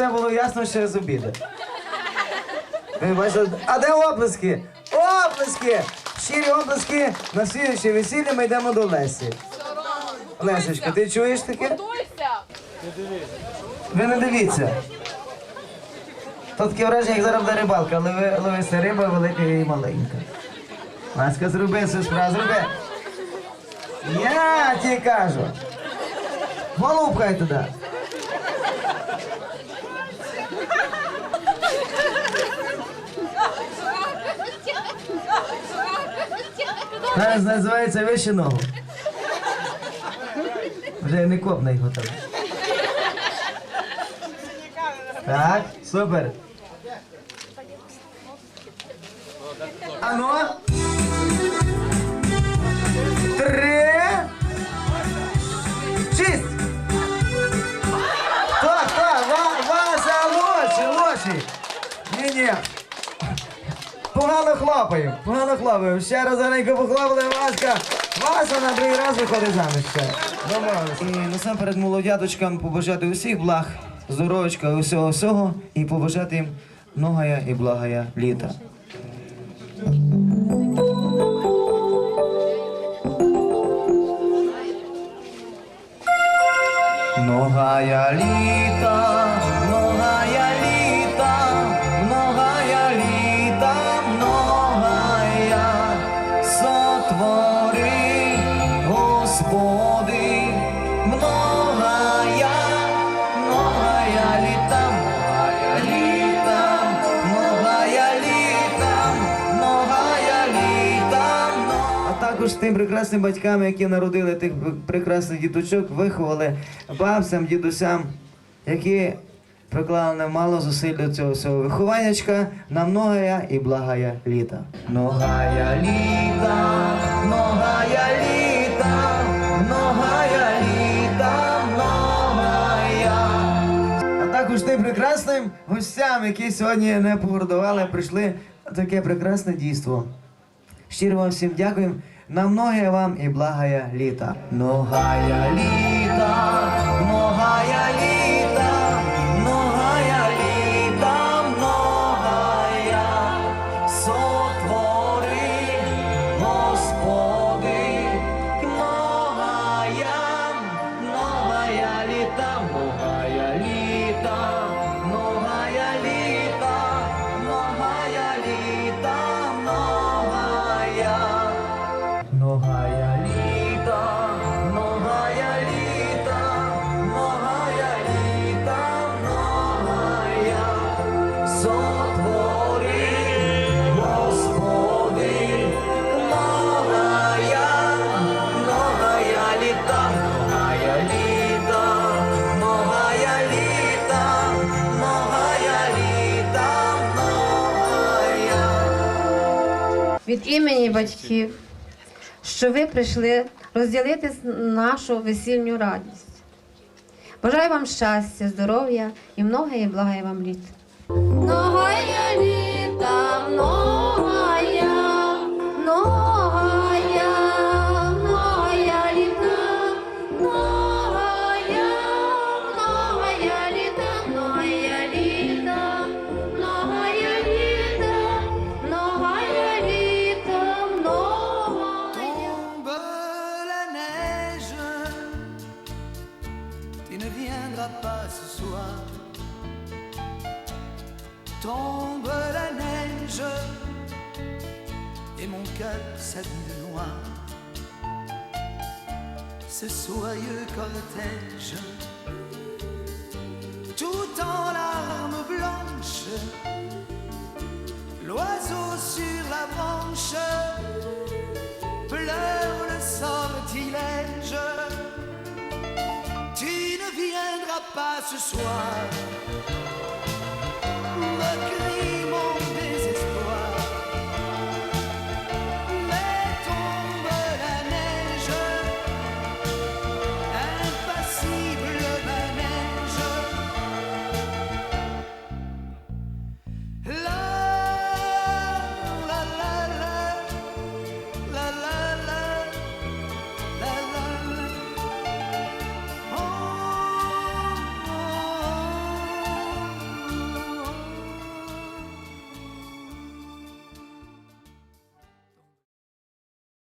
Це було ясно ще з обіду. Ви бачите, а де оплески? Оплески! Щирі оплески на слідуюче весілля ми йдемо до Лесі. Лесечка, ти чуєш таке? Ви не дивіться. То таке враження, як зараз буде рибалка, ловися риба велика і маленька. Ласка, зроби справу, зроби. Я ті кажу. Голову пхай туди. Зараз називається вище ногу. Вже не копна його там. Так, супер. Ану. Погано хлопаємо, погано хлопаємо. Ще раз гарненько похлопали, Васька. Вася на другий раз виходить заміж. Домовились. І насамперед молодяточкам побажати усіх благ, здоров'ячка, усього всього і побажати їм многая і благая літа. Многая літа, також тим прекрасним батькам, які народили тих прекрасних діточок, виховали бабцям, дідусям, які приклали немало зусиль до цього всього вихованнячка на многая і благая літа. Многая літа, многая літа, многая літа, многая. А також тим прекрасним гостям, які сьогодні не погордували, прийшли на таке прекрасне дійство. Щиро вам всім дякуємо. На многое вам і благая літа. ногая літа, многая від імені батьків, що ви прийшли розділити нашу весільню радість. Бажаю вам щастя, здоров'я і многое благає вам літ. Многая літа, многая, ne viendras pas ce soir. Tombe la neige, et mon cœur s'habille noir. Ce soyeux cortège, tout en larmes blanches, l'oiseau sur la branche pas ce soir